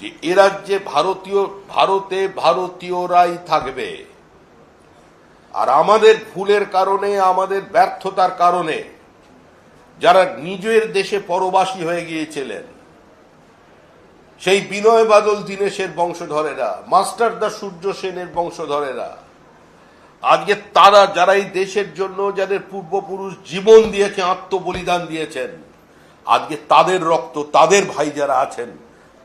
যে এ রাজ্যে ভারতীয়, ভারতে ভারতীয়রাই থাকবে। আর আমাদের ভুলের কারণে, আমাদের ব্যর্থতার কারণে যারা নিজের দেশে পরবাসী হয়ে গিয়েছিলেন, সেই বিনয় বাদল, দীনেশের বংশধরেরা, মাস্টার দা সূর্য সেনের বংশধরেরা, আজকে তারা যারা এই দেশের জন্য, যাদের পূর্বপুরুষ জীবন দিয়েছে, আত্মবলিদান দিয়েছেন, আজকে তাদের রক্ত, তাদের ভাই যারা আছেন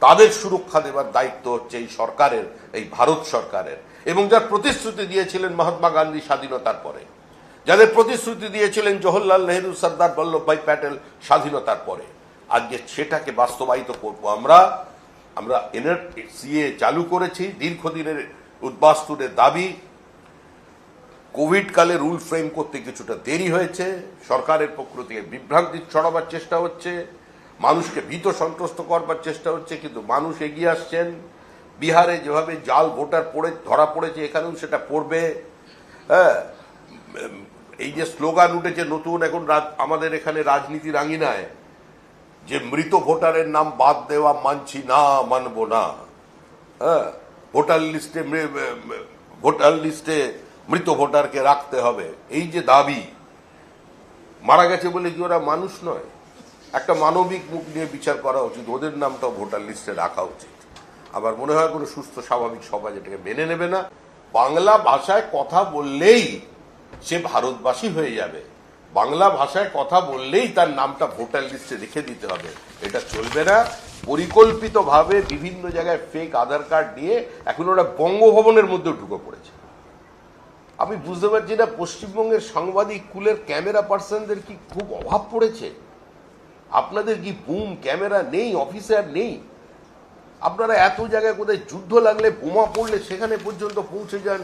তাদের সুরক্ষা দেওয়ার দায়িত্ব হচ্ছে এই সরকারের, এই ভারত সরকারের। এবং যার প্রতিশ্রুতি দিয়েছিলেন মহাত্মা গান্ধী স্বাধীনতার পরে। যাদের প্রতিশ্রুতি দিয়েছিলেন জওহরলাল নেহরু, সর্দার বল্লভভাই প্যাটেল স্বাধীনতার পরে। আজকে সেটাকে বাস্তবায়িত করব আমরা। আমরা এনআরসিএ চালু করেছি, দীর্ঘদিনের উদ্বাস্তুদের দাবি। কোভিড কালে রুল ফ্রেম করতে কিছুটা দেরি হয়েছে। সরকারের পক্ষ থেকে বিভ্রান্তি ছড়াবার চেষ্টা হচ্ছে। মানুষকে ভীত সন্ত্রস্ত করবার চেষ্টা হচ্ছে, কিন্তু মানুষ এগিয়ে আসছেন। বিহারে যেভাবে জাল ভোটার পড়ে, ধরা পড়েছে, এখানেও সেটা পড়বে। হ্যাঁ এই যে স্লোগান উঠেছে নতুন, এখন আমাদের এখানে রাজনীতির আঙিনায় যে মৃত ভোটারের নাম বাদ দেওয়া মানছি না, মানব না। হ্যাঁ ভোটার লিস্টে ভোটার লিস্টে মৃত ভোটারকে রাখতে হবে। এই যে দাবি, মারা গেছে বলে কি ওরা মানুষ নয়? একটা মানবিক মুখ নিয়ে বিচার করা উচিত। ওদের নামটাও ভোটার লিস্টে রাখা উচিত। আমার মনে হয় কোনো সুস্থ, স্বাভাবিক সমাজ এটাকে মেনে নেবে না। বাংলা ভাষায় কথা বললেই সে ভারতবাসী হয়ে যাবে। বাংলা ভাষায় কথা বললেই তার নামটা ভোটার লিস্টে রেখে দিতে হবে। এটা চলবে না। পরিকল্পিতভাবে বিভিন্ন জায়গায় ফেক আধার কার্ড নিয়ে এখন ওরা বঙ্গভবনের মধ্যে ঢুকে পড়েছে। আমি বুঝতে পারছি না, পশ্চিমবঙ্গের সাংবাদিক কুলের ক্যামেরা পার্সনদের কি খুব অভাব পড়েছে? আপনাদের কি বুম, ক্যামেরা নেই, অফিসার নেই? আপনারা এত জায়গায় কোথায় যুদ্ধ লাগলে বোমা পড়লে সেখানে পর্যন্ত পৌঁছে যান?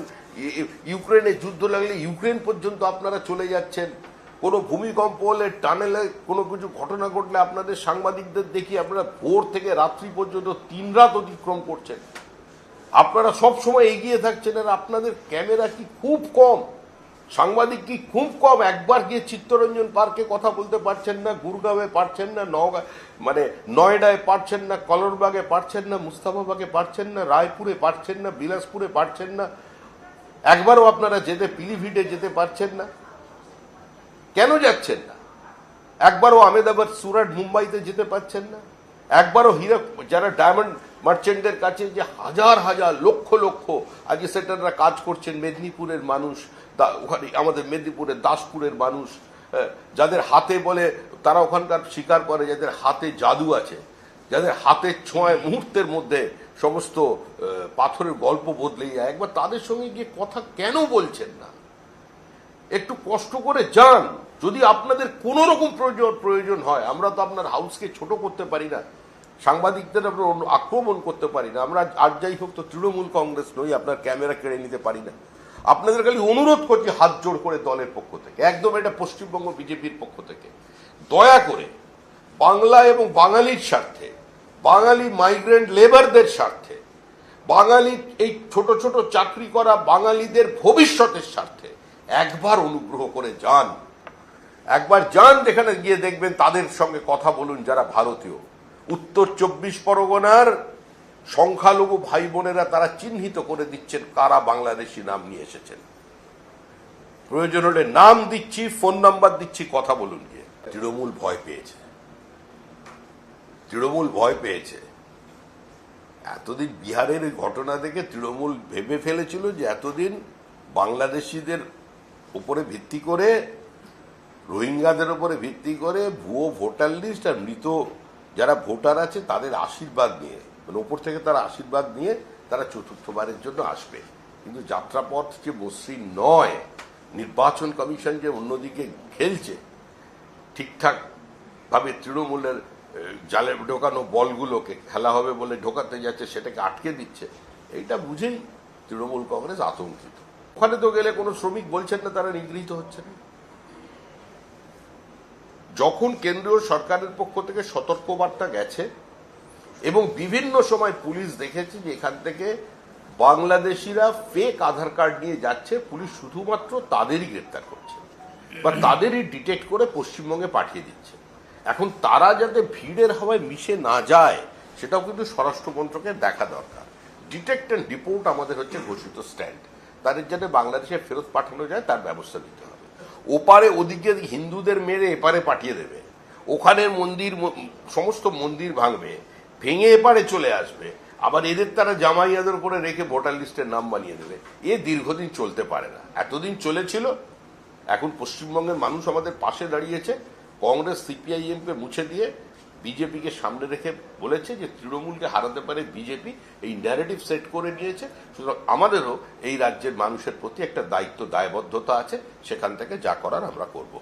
ইউক্রেনে যুদ্ধ লাগলে ইউক্রেন পর্যন্ত আপনারা চলে যাচ্ছেন। কোনো ভূমিকম্প হলে, টানেলে কোনো কিছু ঘটনা ঘটলে আপনাদের সাংবাদিকদের দেখি আপনারা ভোর থেকে রাত্রি পর্যন্ত তিন রাত অতিক্রম করছেন। আপনারা সব সময় এগিয়ে থাকছেন আর আপনাদের ক্যামেরা কি খুব কম? সাংবাদিক কি খুব কম একবার গিয়ে চিত্তরঞ্জন পার্কে কথা বলতে পারছেন না, গুরগাঁওয়ে পারছেন না, নওগাঁ মানে নয়ডায় পারছেন না, কলরবাগে পারছেন না, মুস্তাফাবাগে পারছেন না, রায়পুরে পারছেন না, বিলাসপুরে পারছেন না, একবারও আপনারা যেতে পিলিভিটে যেতে পারছেন না। কেন যাচ্ছেন না? একবারও আমেদাবাদ সুরাট, মুম্বাইতে যেতে পারছেন না? একবারও হীরা যারা ডায়মন্ড মার্চেন্টের কাছে যে হাজার হাজার লক্ষ লক্ষ আজকে সেটাররা কাজ করছেন মেদিনীপুরের মানুষ ওখানে আমাদের মেদিনীপুরের দাসপুরের মানুষ হ্যাঁ, যাদের হাতে বলে তারা ওখানকার স্বীকার করে যাদের হাতে জাদু আছে যাদের হাতের ছোঁয়ায় মুহূর্তের মধ্যে সমস্ত পাথরের গল্প বদলে যায়। একবার তাদের সঙ্গে গিয়ে কথা কেন বলছেন না? একটু কষ্ট করে যান। যদি আপনাদের কোনো রকম প্রয়োজন প্রয়োজন হয়, আমরা তো আপনার হাউসকে ছোট করতে পারি না, সাংবাদিকদের আমরা আক্রমণ করতে পারি না, আমরা আর যাই হোক তো তৃণমূল কংগ্রেস নই, আপনার ক্যামেরা কেড়ে নিতে পারি না। আপনাদের খালি অনুরোধ করছি হাত জোড় করে দলের পক্ষ থেকে, একদম এটা পশ্চিমবঙ্গ বিজেপির পক্ষ থেকে, দয়া করে বাংলা এবং বাঙালির স্বার্থে, বাঙালি মাইগ্রেন্ট লেবারদের স্বার্থে, বাঙালি এই ছোট ছোট চাকরি করা বাঙালিদের ভবিষ্যতের স্বার্থে একবার অনুগ্রহ করে যান। একবার যান যেখানে গিয়ে দেখবেন তাদের সঙ্গে কথা বলুন যারা ভারতীয়। উত্তর চব্বিশ পরগনার সংখ্যালঘু ভাই বোনেরা তারা চিহ্নিত করে দিচ্ছেন কারা বাংলাদেশি নাম নিয়ে এসেছেন। প্রয়োজন হলে নাম দিচ্ছি, ফোন নাম্বার দিচ্ছি, কথা বলুন গিয়ে। তৃণমূল ভয় পেয়েছে। তৃণমূল ভয় পেয়েছে। এতদিন বিহারের ঘটনা দেখে তৃণমূল ভেবে ফেলেছিল যে এতদিন বাংলাদেশিদের উপরে ভিত্তি করে রোহিঙ্গাদের উপরে ভিত্তি করে ভুয়ো ভোটার লিস্ট আর মৃত যারা ভোটার আছে, তাদের আশীর্বাদ নিয়ে মানে ওপর থেকে তারা আশীর্বাদ নিয়ে তারা চতুর্থবারের জন্য আসবে। কিন্তু যাত্রাপথ যে মসৃণ নয়, নির্বাচন কমিশন যে অন্যদিকে খেলছে ঠিকঠাক ভাবে তৃণমূলের জালে ঢোকানো বলগুলোকে খেলা হবে বলে ঢোকাতে যাচ্ছে, সেটাকে আটকে দিচ্ছে, এইটা বুঝেই তৃণমূল কংগ্রেস আতঙ্কিত। ওখানে তো গেলে কোনো শ্রমিক বলছেন না, তারা নিগৃহীত হচ্ছে না যখন কেন্দ্রীয় সরকারের পক্ষ থেকে সতর্কবার্তা গেছে এবং বিভিন্ন সময় পুলিশ দেখেছে যে এখান থেকে বাংলাদেশিরা ফেক আধার কার্ড নিয়ে যাচ্ছে, পুলিশ শুধুমাত্র তাদেরই গ্রেপ্তার করছে বা তাদেরই ডিটেক্ট করে পশ্চিমবঙ্গে পাঠিয়ে দিচ্ছে। এখন তারা যাতে ভিড়ের হাওয়ায় মিশে না যায়, সেটাও কিন্তু স্বরাষ্ট্র মন্ত্রকের দেখা দরকার। ডিটেক্ট অ্যান্ড ডিপোর্ট আমাদের হচ্ছে ঘোষিত স্ট্যান্ড তাদের যাতে বাংলাদেশে ফেরত পাঠানো যায়, তার ব্যবস্থা নিতে হবে। ওপারে ওদিকে হিন্দুদের মেরে এপারে পাঠিয়ে দেবে। ওখানের মন্দির, সমস্ত মন্দির ভাঙবে, ভেঙে এপারে চলে আসবে। আবার এদের তারা জামাইয়াদের উপরে রেখে ভোটার লিস্টের নাম বানিয়ে দেবে। এ দীর্ঘদিন চলতে পারে না। এতদিন চলেছিল, এখন পশ্চিমবঙ্গের মানুষ আমাদের পাশে দাঁড়িয়েছে, কংগ্রেস সিপিআইএম কে মুছে দিয়ে বিজেপিকে সামনে রেখে বলেছে যে তৃণমূলকে হারাতে পারে বিজেপি, এই ন্যারেটিভ সেট করে নিয়েছে সুতরাং আমাদেরও এই রাজ্যের মানুষের প্রতি একটা দায়িত্ব, দায়বদ্ধতা আছে। সেখান থেকে যা করার আমরা করব।